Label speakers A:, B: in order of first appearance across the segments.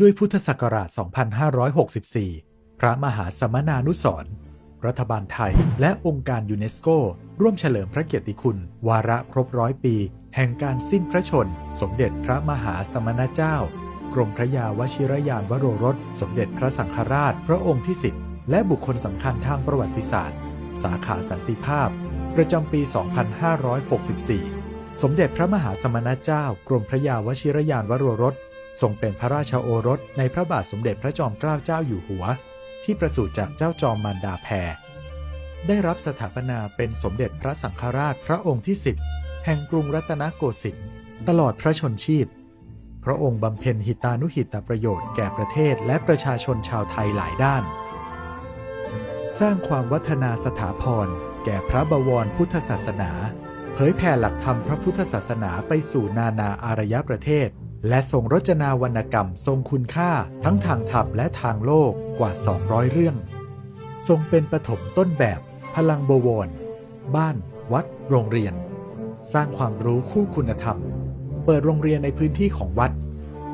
A: ด้วยพุทธศักราช 2564 พระมหาสมนานุสรณ์รัฐบาลไทย และองค์การยูเนสโก ร่วมเฉลิมพระเกียรติคุณ วาระครบร้อยปี แห่งการสิ้นพระชน สมเด็จพระมหาสมณเจ้า กรมพระยาวชิรยานวโรรส สมเด็จพระสังฆราช พระองค์ที่10และบุคคลสำคัญทางประวัติศาสตร์ สาขาสันติภาพ ประจำปี 2564 สมเด็จพระมหาสมณเจ้า กรมพระยาวชิรยานวโรรส ทรงเป็นพระราชโอรสในพระบาทสมเด็จพระจอมเกล้าเจ้าอยู่หัว ที่ประสูติจากเจ้าจอมมารดาแพรได้รับสถาปนาเป็นสมเด็จพระสังฆราชพระองค์ที่ 10 แห่งกรุงรัตนโกสินทร์ตลอดพระชนชีพ พระองค์บำเพ็ญหิตานุหิตประโยชน์แก่ประเทศและประชาชนชาวไทยหลายด้าน สร้างความวัฒนาสถาพรแก่พระบวรพุทธศาสนา เผยแผ่หลักธรรมพระพุทธศาสนาไปสู่นานาอารยประเทศ และทรงรจนาวรรณกรรมทรงคุณค่าทั้งทางธรรมและทางโลกกว่า 200 เรื่อง ทรงเป็นปฐมต้นแบบ พลังบวร บ้าน วัด โรงเรียน สร้างความรู้คู่คุณธรรม เปิดโรงเรียนในพื้นที่ของวัด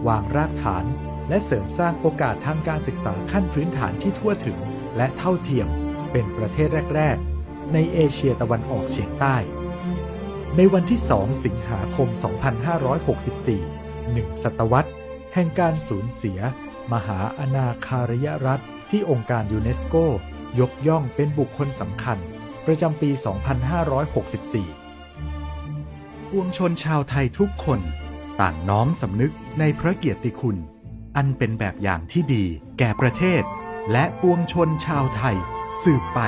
A: วางรากฐาน และเสริมสร้างโอกาสทางการศึกษาขั้นพื้นฐานที่ทั่วถึง และเท่าเทียม เป็นประเทศแรก ๆ ในเอเชียตะวันออกเฉียงใต้ ในวันที่ 2 สิงหาคม 2564 หนึ่งศตวรรษ แห่งการสูญเสีย มหาอนาคารยรัฐที่องค์การยูเนสโก ยกย่องเป็นบุคคลสำคัญ ประจำปี 2564ปวงชนชาวไทยทุกคนต่างน้อมสำนึกในพระเกียรติคุณ อันเป็นแบบอย่างที่ดีแก่ประเทศ และปวงชนชาวไทยสืบไป